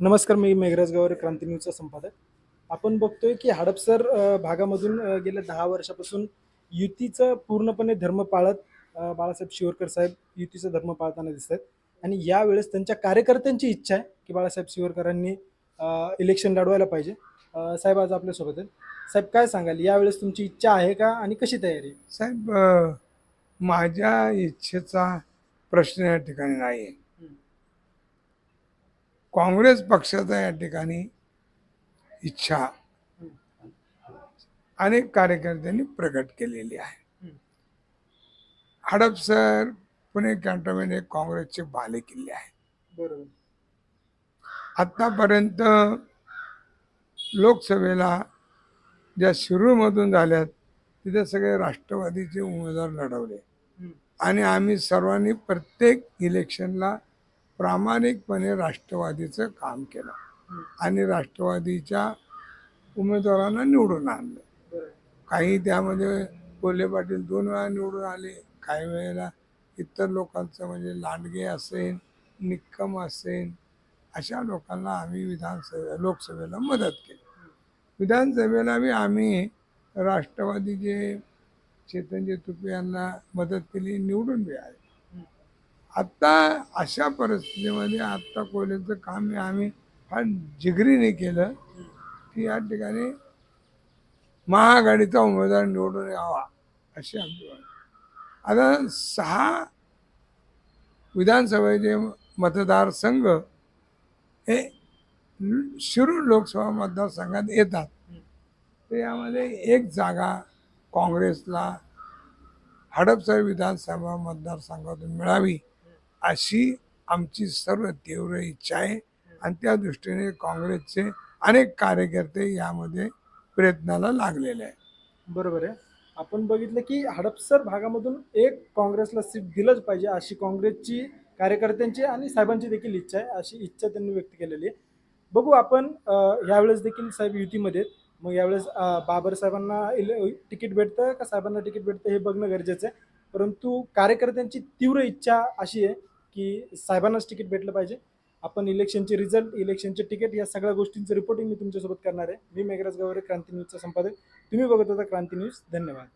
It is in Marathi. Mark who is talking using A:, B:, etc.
A: नमस्कार मी मेघराज गावरे क्रांती न्यूजचा संपादक. आपण बघतोय की हडपसर भागामधून गेल्या दहा वर्षापासून युतीचं पूर्णपणे धर्म पाळत बाळासाहेब शिवरकर साहेब युतीचा धर्म पाळताना दिसत आहेत आणि यावेळेस त्यांच्या कार्यकर्त्यांची इच्छा आहे की बाळासाहेब शिवरकरांनी इलेक्शन लढवायला पाहिजे. साहेब आज आपल्यासोबत आहेत. साहेब काय सांगाल? यावेळेस तुमची इच्छा आहे का आणि कशी तयारी
B: साहेब माझ्या इच्छेचा प्रश्न या ठिकाणी नाही आहे काँग्रेस पक्षाचा या ठिकाणी इच्छा. अनेक कार्यकर्त्यांनी प्रकट केलेली आहे. हडपसर पुणे कॅन्टोन्मेंट हे काँग्रेसचे बाले किल्ले आहेत
A: बरोबर
B: आत्तापर्यंत लोकसभेला ज्या शिरूरमधून झाल्यात तिथे सगळे राष्ट्रवादीचे उमेदवार लढवले. आणि आम्ही सर्वांनी प्रत्येक इलेक्शनला प्रामाणिकपणे राष्ट्रवादीचं काम केलं आणि राष्ट्रवादीच्या उमेदवारांना निवडून आणलं. काही त्यामध्ये कोल्हे पाटील दोन वेळा निवडून आले काही वेळेला इतर लोकांचं म्हणजे लांडगे असेल निक्कम असेल अशा लोकांना आम्ही विधानसभे लोकसभेला मदत केली. विधानसभेला बी आम्ही राष्ट्रवादीचे चेतनजी तुपे यांना मदत केली निवडून बी आले. आत्ता अशा परिस्थितीमध्ये आत्ता कोयल्याचं काम हे आम्ही फार जिगरीने केलं. की या ठिकाणी महाआघाडीचा उमेदवार निवडून यावा अशी आमची आता सहा विधानसभेचे मतदारसंघ हे शिरूर लोकसभा मतदारसंघात येतात. तर यामध्ये एक जागा काँग्रेसला हडपसर विधानसभा मतदारसंघातून मिळावी. अशी आमची सर्व तीव्र इच्छा आहे. आणि त्या दृष्टीने काँग्रेसचे अनेक कार्यकर्ते यामध्ये प्रयत्नाला लागलेले आहे
A: बरोबर आहे. आपण बघितलं की हडपसर भागामधून एक काँग्रेसला सीट दिलंच पाहिजे अशी काँग्रेसची कार्यकर्त्यांची आणि साहेबांची देखील इच्छा आहे अशी इच्छा त्यांनी व्यक्त केलेली आहे. बघू आपण यावेळेस देखील साहेब युतीमध्ये मग यावेळेस बाबर साहेबांना इले तिकीट भेटतं का? साहेबांना तिकीट भेटतं हे बघणं गरजेचं आहे. परंतु कार्यकर्त्यांची तीव्र इच्छा अशी आहे की साहेबांनाच तिकीट भेटलं पाहिजे. आपण इलेक्शनचे रिझल्ट इलेक्शनचे तिकीट या सगळ्या गोष्टींचं रिपोर्टिंग मी तुमच्यासोबत करणार आहे. मी मेघराज गावरे क्रांती न्यूजचा संपादक. तुम्ही बघत होता क्रांती न्यूज. धन्यवाद.